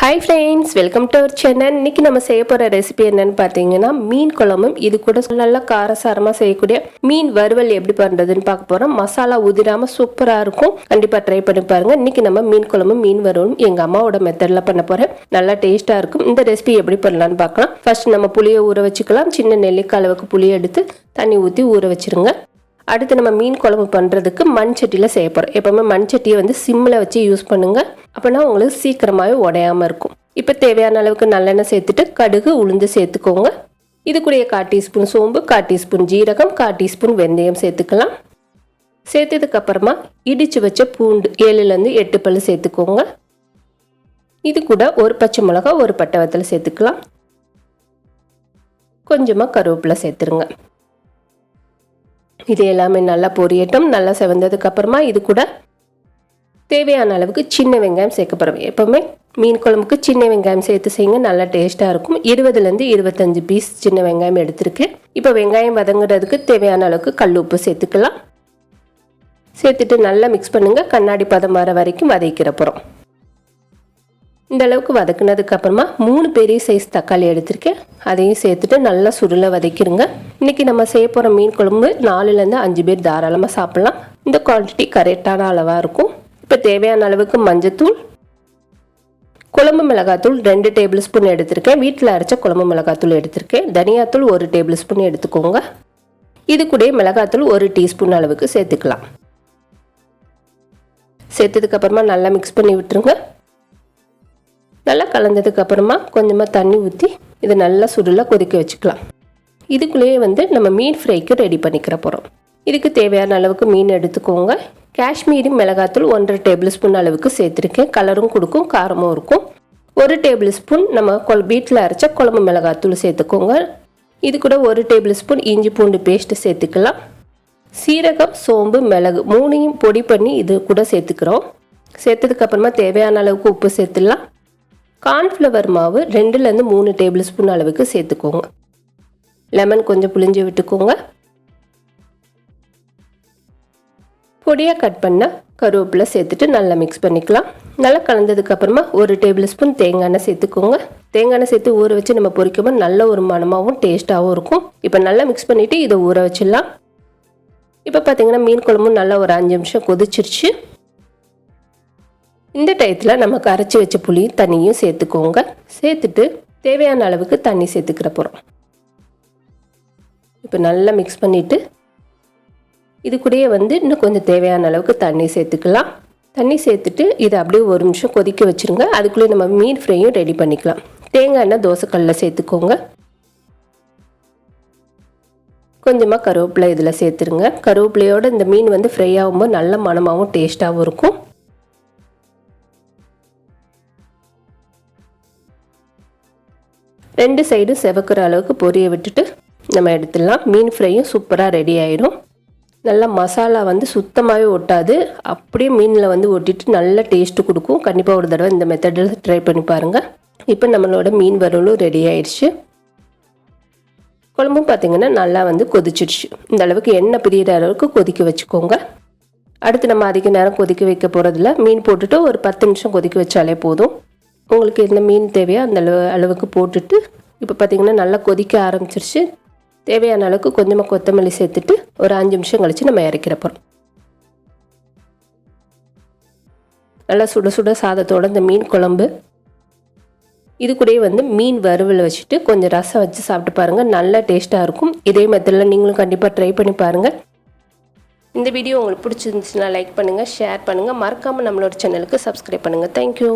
Hi friends welcome to our channel இன்னைக்கு நம்ம செய்ய போகிற ரெசிபி என்னன்னு பார்த்தீங்கன்னா மீன் குழம்பும் இது கூட நல்லா காரசாரமாக செய்யக்கூடிய மீன் வறுவல் எப்படி பண்ணுறதுன்னு பார்க்க போகிறோம் மசாலா உதிராமல் சூப்பராக இருக்கும். கண்டிப்பாக ட்ரை பண்ணி பாருங்கள் இன்னைக்கு நம்ம மீன் குழம்பும் மீன் வறுவலும் எங்கள் அம்மாவோட மெத்தடில் பண்ண போகிறேன் நல்லா டேஸ்ட்டாக இருக்கும். இந்த ரெசிபி எப்படி பண்ணலான்னு பார்க்கலாம். ஃபர்ஸ்ட் நம்ம புளியை ஊற வச்சுக்கலாம். சின்ன நெல்லிக்காய் அளவுக்கு புளியை எடுத்து தண்ணி ஊற்றி ஊற வச்சிருங்க. அடுத்து நம்ம மீன் குழம்பு பண்ணுறதுக்கு மண் சட்டியில் செய்ய போகிறோம் எப்போவுமே மண் சட்டியை வந்து சிம்மில் வச்சு யூஸ் பண்ணுங்கள் அப்போனா உங்களுக்கு சீக்கிரமாகவே உடையாமல் இருக்கும். இப்போ தேவையான அளவுக்கு நல்லெண்ணெய் சேர்த்துட்டு கடுகு உளுந்து சேர்த்துக்கோங்க. இது கூடயே கால் டீஸ்பூன் சோம்பு கால் டீஸ்பூன் ஜீரகம் கால் டீஸ்பூன் வெந்தயம் சேர்த்துக்கலாம். சேர்த்ததுக்கப்புறமா இடித்து வச்ச பூண்டு ஏழுலேருந்து எட்டு பல் சேர்த்துக்கோங்க. இது கூட ஒரு பச்சை மிளகா ஒரு பட்டை வத்தல் சேர்த்துக்கலாம். கொஞ்சமாக கருவேப்பிலை சேர்த்துருங்க. இது எல்லாமே நல்லா பொரியட்டும் நல்லா செவந்ததுக்கு அப்புறமா இது கூட தேவையான அளவுக்கு சின்ன வெங்காயம் சேர்க்கப்படுறோம் எப்போவுமே மீன் குழம்புக்கு சின்ன வெங்காயம் சேர்த்து செய்யுங்க நல்லா டேஸ்ட்டாக இருக்கும். இருபதுலேருந்து இருபத்தஞ்சு பீஸ் சின்ன வெங்காயம் எடுத்திருக்கேன் இப்போ வெங்காயம் வதங்குறதுக்கு தேவையான அளவுக்கு கல் உப்பு சேர்த்துக்கலாம். சேர்த்துட்டு நல்லா மிக்ஸ் பண்ணுங்கள் கண்ணாடி பதம் வர வரைக்கும் வதக்கிற போகிறோம் இந்த அளவுக்கு வதக்குனதுக்கு அப்புறமா மூணு பெரிய சைஸ் தக்காளி எடுத்திருக்கேன். அதையும் சேர்த்துட்டு நல்லா சுருளை வதக்கிடுங்க இன்னைக்கு நம்ம செய்ய போகிற மீன் குழம்பு நாலுலேருந்து அஞ்சு பேர் தாராளமாக சாப்பிட்லாம். இந்த குவான்டிட்டி கரெக்டான அளவாக இருக்கும். இப்போ தேவையான அளவுக்கு மஞ்சத்தூள் குழம்பு மிளகாத்தூள் ரெண்டு டேபிள் ஸ்பூன் எடுத்திருக்கேன். வீட்டில் அரைச்ச குழம்பு மிளகாத்தூள் எடுத்திருக்கேன். தனியாத்தூள் ஒரு டேபிள் ஸ்பூன் எடுத்துக்கோங்க. இது கூட மிளகாத்தூள் ஒரு டீஸ்பூன் அளவுக்கு சேர்த்துக்கலாம். சேர்த்ததுக்கப்புறமா நல்லா மிக்ஸ் பண்ணி விட்டுருங்க. நல்லா கலந்ததுக்கு அப்புறமா கொஞ்சமாக தண்ணி ஊற்றி இதை நல்லா சுருளாக கொதிக்க வச்சுக்கலாம். இதுக்குள்ளேயே வந்து நம்ம மீன் ஃப்ரைக்கு ரெடி பண்ணிக்கிற போகிறோம் இதுக்கு தேவையான அளவுக்கு மீன் எடுத்துக்கோங்க. காஷ்மீரி மிளகாத்தூள் ஒன்றரை டேபிள் ஸ்பூன் அளவுக்கு சேர்த்துருக்கேன். கலரும் கொடுக்கும் காரமும் இருக்கும். ஒரு டேபிள் ஸ்பூன் நம்ம கொல் வீட்டில் அரைச்ச குழம்பு மிளகாத்தூள் சேர்த்துக்கோங்க. இது கூட ஒரு டேபிள் ஸ்பூன் இஞ்சி பூண்டு பேஸ்ட்டு சேர்த்துக்கலாம். சீரகம் சோம்பு மிளகு மூணையும் பொடி பண்ணி இது கூட சேர்த்துக்கிறோம். சேர்த்ததுக்கப்புறமா தேவையான அளவுக்கு உப்பு சேர்த்துடலாம். கார்ன்ஃப்ளவர் மாவு ரெண்டுலேருந்து மூணு டேபிள் ஸ்பூன் அளவுக்கு சேர்த்துக்கோங்க. லெமன் கொஞ்சம் புளிஞ்சு விட்டுக்கோங்க. பொடியாக கட் பண்ண கருவேப்பிலை சேர்த்துட்டு நல்லா மிக்ஸ் பண்ணிக்கலாம். நல்லா கலந்ததுக்கப்புறமா ஒரு டேபிள் ஸ்பூன் தேங்காய் எண்ணெய் சேர்த்துக்கோங்க. தேங்காய் எண்ணெய் சேர்த்து ஊற வச்சு நம்ம பொரிக்கும்போது நல்ல ஒரு மனமாகவும் டேஸ்ட்டாகவும் இருக்கும். இப்போ நல்லா மிக்ஸ் பண்ணிவிட்டு இதை ஊற வச்சிடலாம். இப்போ பார்த்தீங்கன்னா மீன் குழம்பும் நல்லா ஒரு அஞ்சு நிமிஷம் கொதிச்சிருச்சு. இந்த டயத்தில் நம்ம கரைச்சி வச்ச புளி தண்ணியும் சேர்த்துக்கோங்க. சேர்த்துட்டு தேவையான அளவுக்கு தண்ணி சேர்த்துக்கிற போகிறோம் இப்போ நல்லா மிக்ஸ் பண்ணிவிட்டு இது கூடயே வந்து இன்னும் கொஞ்சம் தேவையான அளவுக்கு தண்ணி சேர்த்துக்கலாம். தண்ணி சேர்த்துட்டு இதை அப்படியே ஒரு நிமிஷம் கொதிக்க வச்சுருங்க. அதுக்குள்ளே நம்ம மீன் ஃப்ரையும் ரெடி பண்ணிக்கலாம். தேங்காய் எண்ணெய் தோசைக்கல்லில் சேர்த்துக்கோங்க. கொஞ்சமாக கருவேப்பிலை இதில் சேர்த்துருங்க. கருவேப்பிலையோட இந்த மீன் வந்து ஃப்ரை ஆகும்போது நல்ல மணமாகவும் டேஸ்ட்டாகவும் இருக்கும். ரெண்டு சைடும் செவக்கிற அளவுக்கு பொரிய விட்டுட்டு நம்ம எடுத்துடலாம். மீன் ஃப்ரையும் சூப்பராக ரெடி ஆயிடும் நல்லா மசாலா வந்து சுத்தமாகவே ஒட்டாது. அப்படியே மீனில் வந்து ஒட்டிட்டு நல்ல டேஸ்ட்டு கொடுக்கும். கண்டிப்பாக ஒரு தடவை இந்த மெத்தடில் ட்ரை பண்ணி பாருங்கள் இப்போ நம்மளோட மீன் வறுவலும் ரெடி ஆயிடுச்சு. குழம்பும் பார்த்திங்கன்னா நல்லா வந்து கொதிச்சிடுச்சு. இந்த அளவுக்கு எண்ணெய் பிரியிற அளவுக்கு கொதிக்க வச்சுக்கோங்க. அடுத்து நம்ம அதிக நேரம் கொதிக்க வைக்க போகிறதில்ல மீன் போட்டுட்டு ஒரு பத்து நிமிஷம் கொதிக்க வச்சாலே போதும். உங்களுக்கு எந்த மீன் தேவையோ அந்த அளவு அளவுக்கு போட்டுட்டு இப்போ பார்த்திங்கன்னா நல்லா கொதிக்க ஆரம்பிச்சிருச்சு. தேவையான அளவுக்கு கொஞ்சமாக கொத்தமல்லி சேர்த்துட்டு ஒரு அஞ்சு நிமிஷம் கழித்து நம்ம இறக்கிற போகிறோம் நல்லா சுட சுட சாதத்தோட இந்த மீன் குழம்பு. இது கூடயே வந்து மீன் வறுவல் வச்சுட்டு கொஞ்சம் ரசம் வச்சு சாப்பிட்டு பாருங்கள் நல்லா டேஸ்ட்டாக இருக்கும். இதே மெத்தடில் நீங்களும் கண்டிப்பாக ட்ரை பண்ணி பாருங்கள் இந்த வீடியோ உங்களுக்கு பிடிச்சிருந்துச்சுன்னா லைக் பண்ணுங்கள் ஷேர் பண்ணுங்கள் மறக்காமல் நம்மளோட சேனலுக்கு சப்ஸ்கிரைப் பண்ணுங்கள் தேங்க்யூ